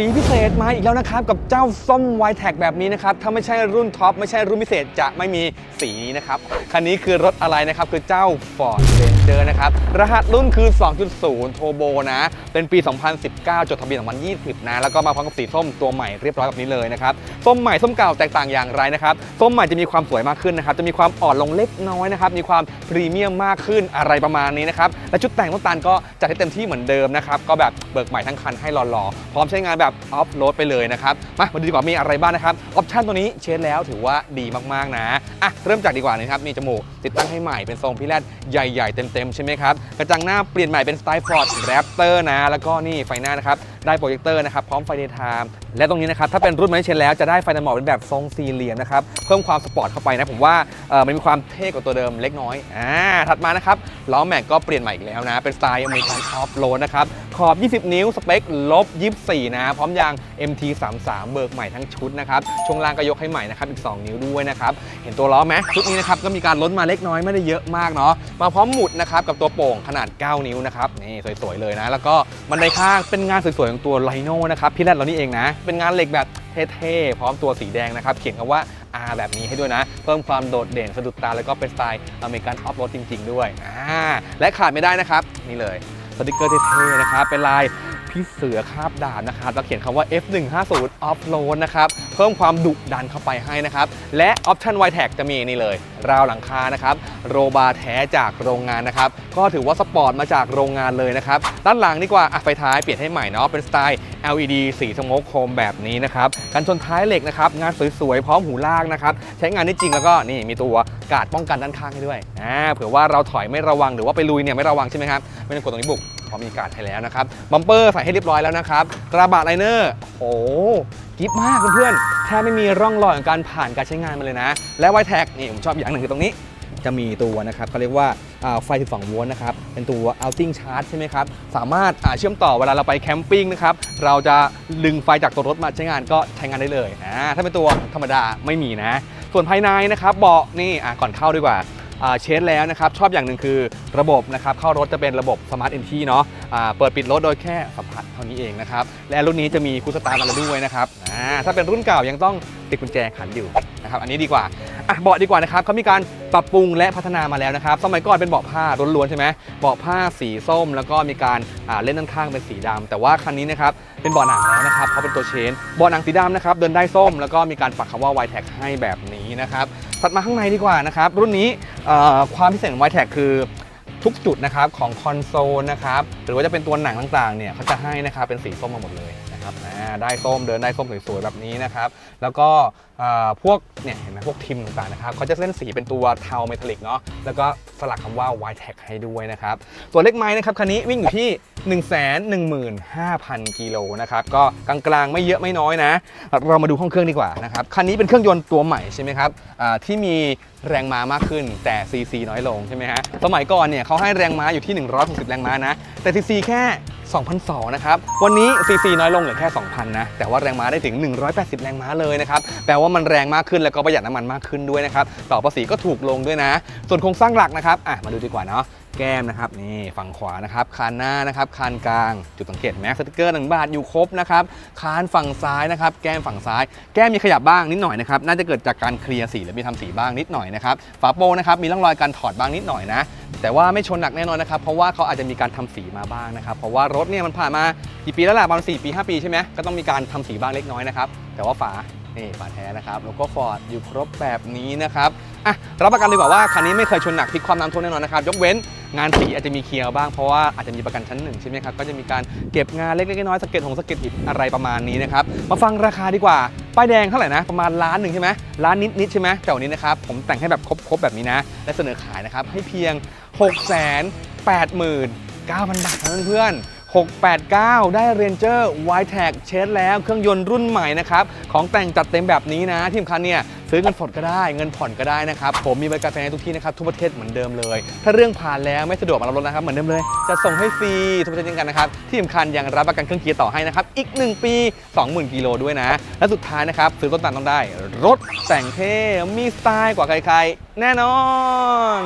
สีพิเศษมาอีกแล้วนะครับ กับเจ้าส้มไวแท็กแบบนี้นะครับ ถ้าไม่ใช่รุ่นท็อป ไม่ใช่รุ่นพิเศษจะไม่มีสีนี้นะครับ คันนี้คือรถอะไรนะครับ คือเจ้า Ford Ranger นะครับ รหัสรุ่นคือ 2.0โทโบนะเป็นปี 2019 จดทะเบียน 2020 นะ แล้วก็มาพร้อมกับสีส้มตัวใหม่เรียบร้อยแบบนี้เลยนะครับ ส้มใหม่ส้มเก่าแตกต่างอย่างไรนะครับ ส้มใหม่จะมีความสวยมากขึ้นนะครับ จะมีความอ่อนลงเล็กน้อยนะครับ มีความพรีเมียมมากขึ้นอะไรประมาณนี้นะครับ และชุดแต่งต้นตาลก็จัดให้เต็มที่เหมือนเดิมนะครับ ก็แบบเบิกใหม่ทั้งคันให้หล่อๆ พร้อมใช้งานแบบออฟโรดไปเลยนะครับ มามาดูดีกว่ามีอะไรบ้างนะครับ ออปชั่นตัวนี้เช็ดแล้วถือว่าดีมากๆนะ อะเริ่มจากดีกว่านะครับ มีจมูกติดตั้งให้ใหม่เป็นทรงพิแรดใหญ่ๆเต็มๆใช่ไหมครับ กระจังหน้าเปลี่ยนใหม่เป็นสไตล์ฟอร์ดแรปเตอร์นะแล้วก็นี่ไฟหน้านะครับ ได้โปรเจคเตอร์นะครับ พร้อมไฟเดย์ไทม์และตรงนี้นะครับถ้าเป็นรุ่นไม่เชนแล้วจะได้ไฟตัดหมอกเป็นแบบทรงสี่เหลี่ยมนะครับเพิ่มความสปอร์ตเข้าไปนะผมว่าเออมันมีความเท่กว่าตัวเดิมเล็กน้อยอ่าถัดมานะครับล้อแม็กก็เปลี่ยนใหม่อีกแล้วนะเป็นสไตล์อเมริกันออฟโรดนะครับขอบ 20 นิ้วสเปคลบ 24 นะ พร้อมยาง MT33 เบิกใหม่ทั้งชุดนะครับช่วงล่างก็ยกให้ใหม่นะครับอีก 2 นิ้วด้วยนะครับเห็นตัวล้อไหมชุดนี้นะครับก็มีการลดมาเล็กน้อยไม่ได้เยอะมากเนาะมาพร้อมหมุดนะครับกับตัวโป่งขนาด 9 นิ้วนะครับนี่สวยๆเลยนะ แล้วก็บันไดข้างเป็นงานสวยๆของตัวไลโน่นะครับพี่แรดเรานี่เองนะ เป็นงานเหล็กแบบเท่ๆ พร้อมตัวสีแดงนะครับ เขียนคำว่า R แบบนี้ให้ด้วยนะ เพิ่มความโดดเด่นสะดุดตา แล้วก็เป็นสไตล์อเมริกันออฟโรดจริง ๆ ด้วยอ่าและขาดไม่ได้นะครับ นี่เลยสติกเกอร์เท่ๆนะครับเป็นลาย พี่เสือคาบด่าบนะครับแล้วเขียนคำว่า F150 Off Road นะครับเพิ่มความดุดันเข้าไปให้นะครับ และออปชั่น y t a g จะมีนี่เลย ราวหลังคานะครับ โรบาร์แท้จากโรงงานนะครับ ก็ถือว่าสปอร์ตมาจากโรงงานเลยนะครับ ด้านหลังดีกว่าอะไฟท้ายเปลี่ยนให้ใหม่เนาะเป็นสไตล์ LED สีสโมกโคมแบบนี้นะครับกันชนท้ายเหล็กนะครับ งานสวยๆ พร้อมหูลากนะครับ ใช้งานได้จริงแล้วก็นี่มีตัวกาดป้องกันด้านข้างให้ด้วยอ่าเผื่อว่าเราถอยไม่ระวังหรือว่าไปลุยเนี่ยไม่ระวังใช่ไหมครับไม่ต้องกดตรงนี้บุก พร้อมมีการดให้แล้วนะครับบัมเปอร์ใส่ให้เรียบร้อยแล้วนะครับกระบะไลเนอร์โอ้กิฟมากเพื่อนๆแทบไม่มีร่องรอยของการผ่านการใช้งานมาเลยนะ และไวแท็กนี่ผมชอบอย่างหนึ่งคือตรงนี้จะมีตัวนะครับเขาเรียกว่าไฟ 12 โวลต์นะครับ เป็นตัว outing charge ใช่ไหมครับ สามารถาเชื่อมต่อเวลาเราไปแคมปิ้งนะครับ เราจะดึงไฟจากตัวรถมาใช้งานก็ใช้งานได้เลยถ้าเป็นตัวธรรมดาไม่มีนะ ส่วนภายในนะครับเบาะนี่ก่อนเข้าดีกว่า เชสแล้วนะครับชอบอย่างหนึ่งคือระบบนะครับเข้ารถจะเป็นระบบ Smart Entry เนาะเปิดปิดรถโดยแค่สัมผัสเท่านี้เองนะครับและรุ่นนี้จะมีคูสตาร์มาแล้วด้วยนะครับถ้าเป็นรุ่นเก่ายังต้องติดกุญแจขันอยู่นะครับอันนี้ดีกว่าอะเบาะดีกว่านะครับเขามีการปรับปรุงและพัฒนามาแล้วนะครับสมัยก่อนเป็นเบาะผ้าล้วนๆใช่ไหมเบาะผ้าสีส้ม แล้วก็มีการเล่นด้านข้างเป็นสีดำแต่ว่าคันนี้นะครับเป็นเบาะหนังแล้วนะครับเขาเป็นตัวเชนเบาะหนังสีดำนะครับเดินได้ส้ม แล้วก็มีการปักคำว่า y t a g ให้แบบนี้ นะครับถัดมาข้างในดีกว่านะครับ รุ่นนี้ความพิเศษของ y t a g คือทุกจุดนะครับของคอนโซลนะครับหรือว่าจะเป็นตัวหนังต่างๆเนี่ยเขาจะให้นะครับเป็นสีส้มมาหมดเลย นะครับได้ส้มเดินได้ส้มสวยๆแบบนี้นะครับแล้วก็พวกเนี่ยเห็นไหมพวกทิมต่างๆนะครับเขาจะเล่นสีเป็นตัวเทาเมทัลลิกเนาะแล้วก็สลักคำว่า y t a g ให้ด้วยนะครับตัวเลขไม้นะครับคันนี้วิ่งอยู่ที่ 1 1 5 0 0 0 กิโลนะครับก็กลางๆไม่เยอะไม่น้อยนะ เรามาดูห้องเครื่องดีกว่านะครับคันนี้เป็นเครื่องยนต์ตัวใหม่ใช่ไหมครับที่มีแรงม้ามากขึ้นแต่ CC น้อยลงใช่ไหมฮะสมัยก่อนเนี่ยเขาให้แรงม้าอยู่ที่ 160 แรงม้านะแต่ CC แค่ 2,002นะครับ วันนี้ซีซีน้อยลงเหลือแค่ 2,000 นะ แต่ว่าแรงม้าได้ถึง 180 แรงม้าเลยนะครับ แปลว่ามันแรงมากขึ้นแล้วก็ประหยัดน้ำมันมากขึ้นด้วยนะครับ ต่อภาษีก็ถูกลงด้วยนะ ส่วนโครงสร้างหลักนะครับ อะ มาดูดีกว่าเนาะ แก้มนะครับนี่ฝั่งขวานะครับคานหน้านะครับคานกลางจุดสังเกตแม็กสติกเกอร์หนึ่งบาทอยู่ครบนะครับคานฝั่งซ้ายนะครับแก้มฝั่งซ้าย แก้มมีขยับบ้างนิดหน่อยนะครับน่าจะเกิดจากการเคลียร์สีหรือมีทำสีบ้างนิดหน่อยนะครับฝาโปรงนะครับมีร่องรอยการถอดบ้างนิดหน่อยนะแต่ว่าไม่ชนหนักแน่นอนนะครับเพราะว่าเขาอาจจะมีการทำสีมาบ้างนะครับเพราะว่ารถเนี่ยมันผ่านมากี่ปีแล้วล่ะประมาณ4ปี 5 ปีใช่ไหมก็ต้องมีการทำสีบ้างเล็กน้อยนะครับแต่ว่าฝานี่ฝาแท้นะครับแล้วก็ฟอร์ดอยู่ครบแบบนี้นะครับอะรับประกันดีกว่าว่าคันนี้ไม่เคยชนหนักพลิกความน้ำท่วมแน่นอนนะครับยกเว้น งานสีอาจจะมีเคลียร์บ้างเพราะว่าอาจจะมีประกันชั้นหนึ่งใช่ไหมครับก็จะมีการเก็บงานเล็กๆน้อยๆสะเก็ดหงสะเก็ดหินอะไรประมาณนี้นะครับมาฟังราคาดีกว่าป้ายแดงเท่าไหร่นะประมาณล้านหนึ่งใช่ไหมล้านนิดๆใช่ไหมแต่วันนี้นะครับผมแต่งให้แบบครบๆแบบนี้นะและเสนอขายนะครับให้เพียง 6 8 9 0 0 0 บาทเท่านั้นเพื่อน 689 ได้ Ranger y t a g เชสแล้วเครื่องยนต์รุ่นใหม่นะครับ ของแต่งจัดเต็มแบบนี้นะ ที่สำคัญเนี่ย ซื้อเงินสดก็ได้เงินผ่อนก็ได้นะครับ ผมมีบริการไฟแนนซ์ทุกที่นะครับ ทุกประเทศเหมือนเดิมเลย ถ้าเรื่องผ่านแล้วไม่สะดวกมารับรถนะครับ เหมือนเดิมเลย จะส่งให้ฟรีทุกประเทศเช่นกันนะครับ ที่สำคัญยังรับประกันเครื่องเกียร์ต่อให้นะครับอีก 1 ปี 20,000กิโลด้วยนะ และสุดท้ายนะครับซื้อต้นตันต้องได้ รถแต่งเท่มีสไตล์กว่าใครๆ แน่นอน